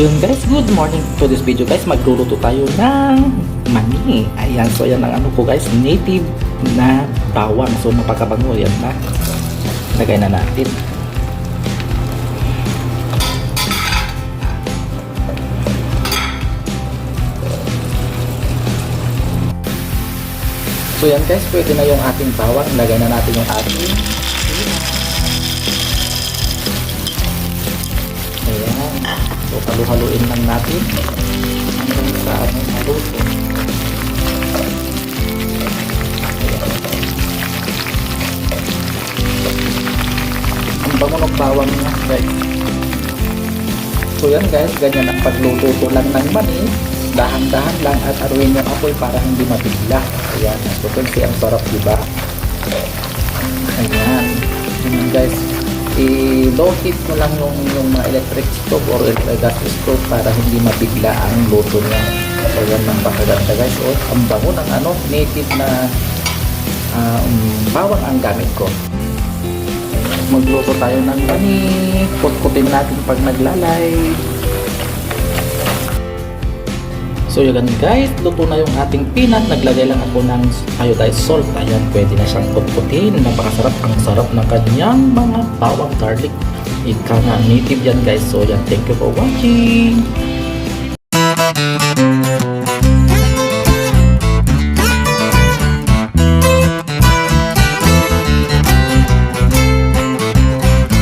So yun guys, good morning to this video guys. Magluluto tayo ng mani. Ayan, so yan ang ano ko guys, native na bawang. So napakabango yan na. Lagay na natin. So yan guys, pwede na yung ating bawang. Lagay na natin yung ating halu-haluin lang natin hanggang sa ano, maluto. Ang bango ng bawang niya, guys. So yan guys, ganyan ang pagluto ko lang ng mani. Dahan-dahan lang at aruin yung apoy para hindi mabigla. Ayan, so ang sarap diba? Ayan. Ayan guys, i-low heat ko lang yung, yung mga electric stove or uh, gas stove para hindi mabigla ang luto niya. So yan lang pakaganda guys. O, ang bango ng ano, native na um, bawang ang gamit ko. Magluto tayo ng mani. Kutkutin natin pag naglalay. So yun guys, luto na yung ating peanut. Naglagay lang ako ng iodized salt. Ayan, pwede na siyang kutkutin. Napakasarap. Ang sarap ng kanyang mga bawang garlic. Ika nga native yan guys. So yan, thank you for watching.